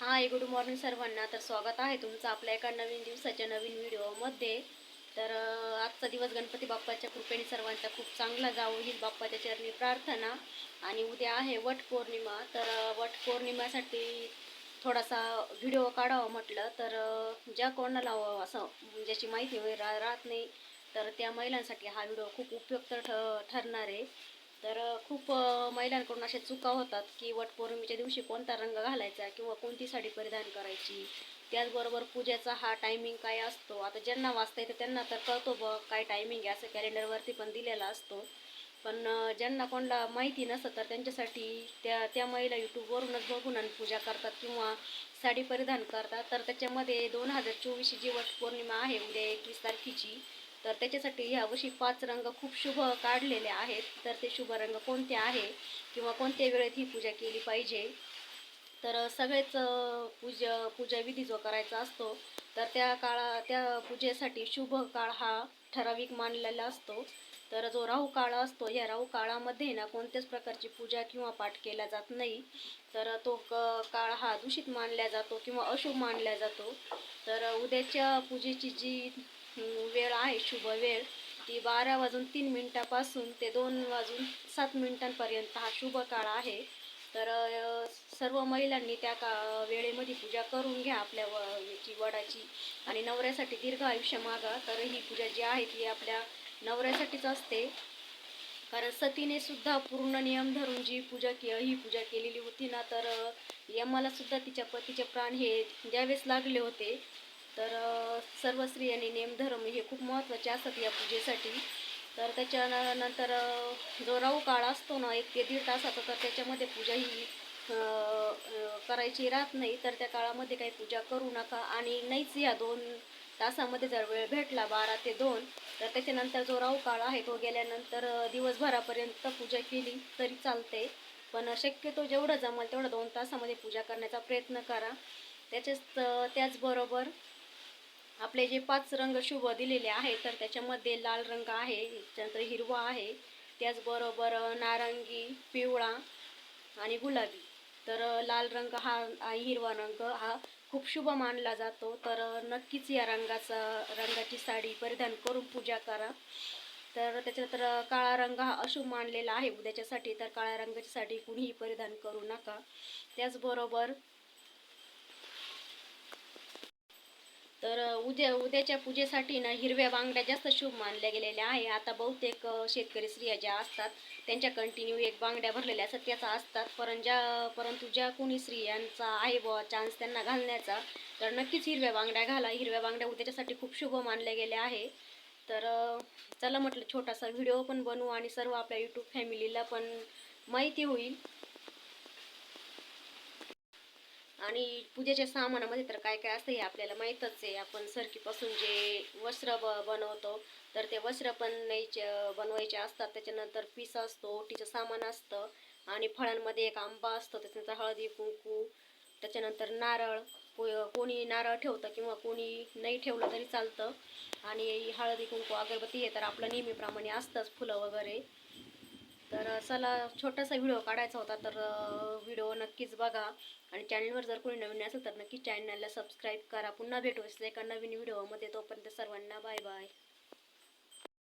Hi good morning सर्वांना. तर स्वागत आहे तुमचं आपल्या एका नवीन दिवसाच्या नवीन व्हिडिओमध्ये. तर आजचा दिवस गणपती बाप्पाच्या कृपेने सर्वांचा खूप चांगला जावो ही बाप्पाच्या चरणी प्रार्थना. आणि उद्या आहे वट पौर्णिमा. तर अं, वट थोडासा व्हिडिओ काढावा म्हटलं तर ज्या कोणाला असं ज्याची माहिती रा- राहत नाही तर त्या महिलांसाठी हा व्हिडिओ खूप उपयुक्त ठ ठरणार आहे. तर खूप महिलांकडून अशा चुका होतात की वटपौर्णिमेच्या दिवशी कोणता रंग घालायचा किंवा कोणती साडी परिधान करायची? त्याचबरोबर पूजेचा हा टायमिंग काय असतो? आता ज्यांना वाचता येतं त्यांना तर कळतो बघ काय टायमिंग आहे असं कॅलेंडरवरती पण दिलेला असतो. पण ज्यांना कोणाला माहिती नसतं तर त्यांच्यासाठी त्या त्या महिला यूट्यूबवरूनच बघून आणि पूजा करतात किंवा साडी परिधान करतात. तर त्याच्यामध्ये दोन हजार चोवीसची जी वटपौर्णिमा आहे उद्या एकवीस तारखेची तर त्याच्यासाठी ह्यावर्षी पाच रंग खूप शुभ काढलेले आहेत. तर ते शुभ रंग कोणते आहे किंवा कोणत्या वेळेत ही पूजा केली पाहिजे? तर सगळेच अं, पूज पूजाविधी जो करायचा असतो तर त्या काळा त्या पूजेसाठी शुभ काळ हा ठराविक मानलेला असतो. तर जो राहू काळ असतो या राहू काळामध्ये ना कोणत्याच प्रकारची पूजा किंवा पाठ केला जात नाही. तर तो क काळ हा दूषित मानला जातो किंवा अशुभ मानला जातो. तर उद्याच्या पूजेची जी वेळ आहे शुभ वेळ. ती बारा वाजून तीन मिनटापासून ते दोन वाजून सात मिनटांपर्यंत हा शुभ काळ आहे. तर सर्व महिलांनी त्या का वेळेमध्ये पूजा करून घ्या आपल्या व याची वडाची आणि नवऱ्यासाठी दीर्घ आयुष्य मागा. तर ही पूजा जी आहे ती आपल्या नवऱ्यासाठीच असते. कारण सतीने सुद्धा पूर्ण नियम धरून जी पूजा के ही पूजा केलेली होती ना तर अ, यमाला सुद्धा तिच्या पतीचे प्राण हे द्यावेच लागले होते तर सर्व स्त्रियांनी नेमधर्म हे खूप महत्त्वाचे असतात या पूजेसाठी. तर त्याच्यानंतर जो राहू काळ असतो ना एक ते दीड तासाचा तर त्याच्यामध्ये पूजा ही करायची राहत नाही. तर त्या काळामध्ये काही पूजा करू नका. आणि नाहीच या दोन तासामध्ये जर वेळ भेटला बारा ते दोन तर त्याच्यानंतर जो राहू काळ आहे तो गेल्यानंतर दिवसभरापर्यंत पूजा केली तरी चालते. पण शक्यतो जेवढं जमेल तेवढं दोन तासामध्ये पूजा करण्याचा प्रयत्न करा. त्याच्याच त्याचबरोबर आपले जे पाच रंग शुभ दिलेले आहेत तर त्याच्यामध्ये लाल रंग आहे त्यानंतर हिरवा आहे त्याचबरोबर नारंगी पिवळा आणि गुलाबी. तर लाल रंग हा आणि हिरवा रंग हा खूप शुभ मानला जातो. तर नक्कीच या रंगाचा रंगाची साडी परिधान करून पूजा करा. तर त्याच्यानंतर काळा रंग हा अशुभ मानलेला आहे. उद्याच्यासाठी तर काळ्या रंगाची साडी कुणीही परिधान करू नका. त्याचबरोबर तर उद्या उद्याच्या पूजेसाठी ना हिरव्या बांगड्या जास्त शुभ मानल्या गेलेल्या आहे. आता बहुतेक शेतकरी स्त्रिया ज्या असतात त्यांच्या कंटिन्यू एक बांगड्या भरलेल्या असतात त्याचा असतात. पण ज्या परंतु ज्या कोणी स्त्रियांचा आहे बुवा चान्स त्यांना घालण्याचा तर नक्कीच हिरव्या बांगड्या घाला. हिरव्या बांगड्या उद्याच्यासाठी खूप शुभ मानल्या गेल्या आहे. तर चला म्हटलं छोटासा व्हिडिओ पण बनवू आणि सर्व आपल्या यूट्यूब फॅमिलीला पण माहिती होईल. आणि पूजेच्या सामानामध्ये तर काय काय असतं हे आपल्याला माहीतच आहे. आपण सरकीपासून जे वस्त्र ब बनवतो तर ते वस्त्र पण न्यायचे बनवायचे असतात. त्याच्यानंतर पीस असतो ओटीचं सामान असतं आणि फळांमध्ये एक आंबा असतो त्याच्यानंतर हळदी कुंकू त्याच्यानंतर नारळ. को- कोणी नारळ ठेवतं किंवा कोणी नाही ठेवलं तरी चालतं. आणि हळदी कुंकू अगरबत्ती हे तर आपलं नेहमीप्रमाणे असतंच फुलं वगैरे. तर चला छोटासा व्हिडिओ काढायचा होता तर व्हिडिओ नक्कीच बघा. आणि चॅनलवर जर कोणी नवीन असेल तर नक्की चॅनलला सबस्क्राईब करा. पुन्हा भेटू एका नवीन व्हिडिओमध्ये. तोपर्यंत सर्वांना बाय बाय